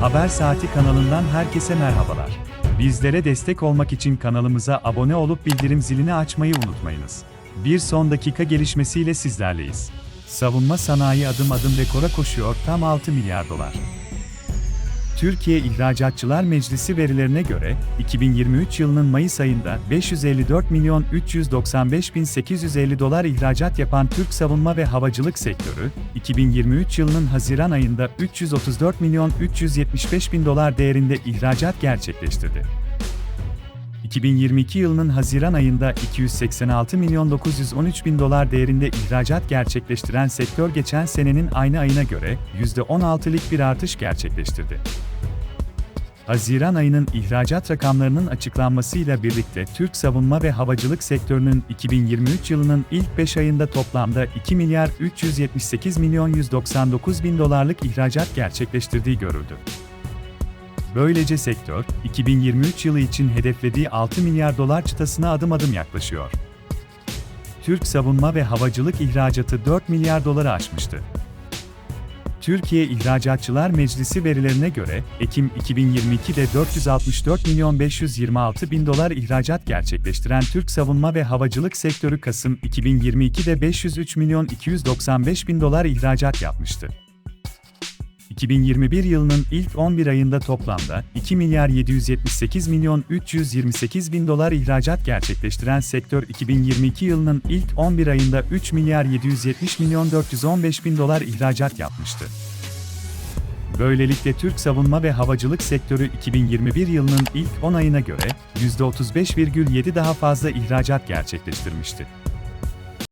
Haber Saati kanalından herkese merhabalar. Bizlere destek olmak için kanalımıza abone olup bildirim zilini açmayı unutmayınız. Bir son dakika gelişmesiyle sizlerleyiz. Savunma sanayi adım adım rekora koşuyor tam 6 milyar dolar. Türkiye İhracatçılar Meclisi verilerine göre, 2023 yılının Mayıs ayında 554 milyon 395 bin 850 dolar ihracat yapan Türk savunma ve havacılık sektörü, 2023 yılının Haziran ayında 334 milyon 375 bin dolar değerinde ihracat gerçekleştirdi. 2022 yılının Haziran ayında 286 milyon 913 bin dolar değerinde ihracat gerçekleştiren sektör geçen senenin aynı ayına göre %16'lik bir artış gerçekleştirdi. Haziran ayının ihracat rakamlarının açıklanmasıyla birlikte Türk savunma ve havacılık sektörünün 2023 yılının ilk 5 ayında toplamda 2 milyar 378 milyon 199 bin dolarlık ihracat gerçekleştirdiği görüldü. Böylece sektör, 2023 yılı için hedeflediği 6 milyar dolar çıtasına adım adım yaklaşıyor. Türk savunma ve havacılık ihracatı 4 milyar doları aşmıştı. Türkiye İhracatçılar Meclisi verilerine göre, Ekim 2022'de 464 milyon 526 bin dolar ihracat gerçekleştiren Türk savunma ve havacılık sektörü Kasım 2022'de 503 milyon 295 bin dolar ihracat yapmıştı. 2021 yılının ilk 11 ayında toplamda 2 milyar 778 milyon 328 bin dolar ihracat gerçekleştiren sektör 2022 yılının ilk 11 ayında 3 milyar 770 milyon 415 bin dolar ihracat yapmıştı. Böylelikle Türk savunma ve havacılık sektörü 2021 yılının ilk 10 ayına göre %35,7 daha fazla ihracat gerçekleştirmişti.